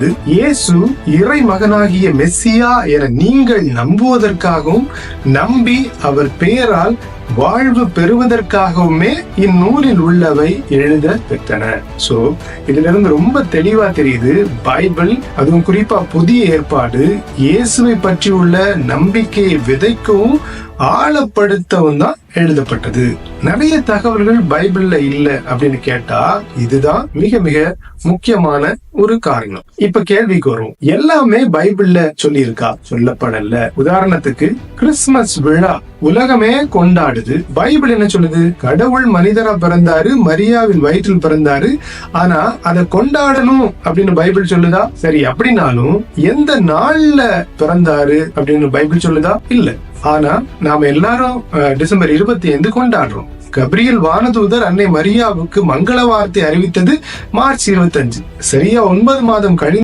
பொழுது இயேசு இறை மகனாகிய மெஸ்ஸியா என நீங்கள் நம்புவதற்காகவும் நம்பி அவர் பெயரால் வாழ்வு பெறுவதற்காகவுமே இந்நூலில் உள்ளவை எழுத பெற்றன. சோ இதுல இருந்து ரொம்ப தெளிவா தெரியுது பைபிள் அதுவும் குறிப்பா புதிய ஏற்பாடு இயேசுவை பற்றி உள்ள நம்பிக்கையை விதைக்கவும் ஆழப்படுத்தவும் தான் எழுதப்பட்டது. நிறைய தகவல்கள் பைபிள்ல இல்ல அப்படின்னு கேட்டா இதுதான் மிக மிக முக்கியமான ஒரு காரணம். இப்ப கேள்விக்கு வரும் எல்லாமே பைபிள்ல சொல்லியிருக்கா? சொல்லப்படல. உதாரணத்துக்கு கிறிஸ்துமஸ் விழா உலகமே கொண்டாடுது. பைபிள் என்ன சொல்லுது? கடவுள் மனிதரா பிறந்தாரு மரியாவின் வயிற்றில் பிறந்தாரு. ஆனா அதை கொண்டாடணும் அப்படின்னு பைபிள் சொல்லுதா? சரி அப்படின்னாலும் எந்த நாள்ல பிறந்தாரு அப்படின்னு பைபிள் சொல்லுதா? இல்ல. ஆனா நாம எல்லாரும் அஹ், டிசம்பர் இருபத்தி ஐந்து கொண்டாடுறோம். கப்ரியல் வானதூதர் அன்னை மரியாவுக்கு மங்கள வார்த்தை அறிவித்தது மார்ச் இருபத்தஞ்சு. சரியா ஒன்பது மாதம் கழிந்து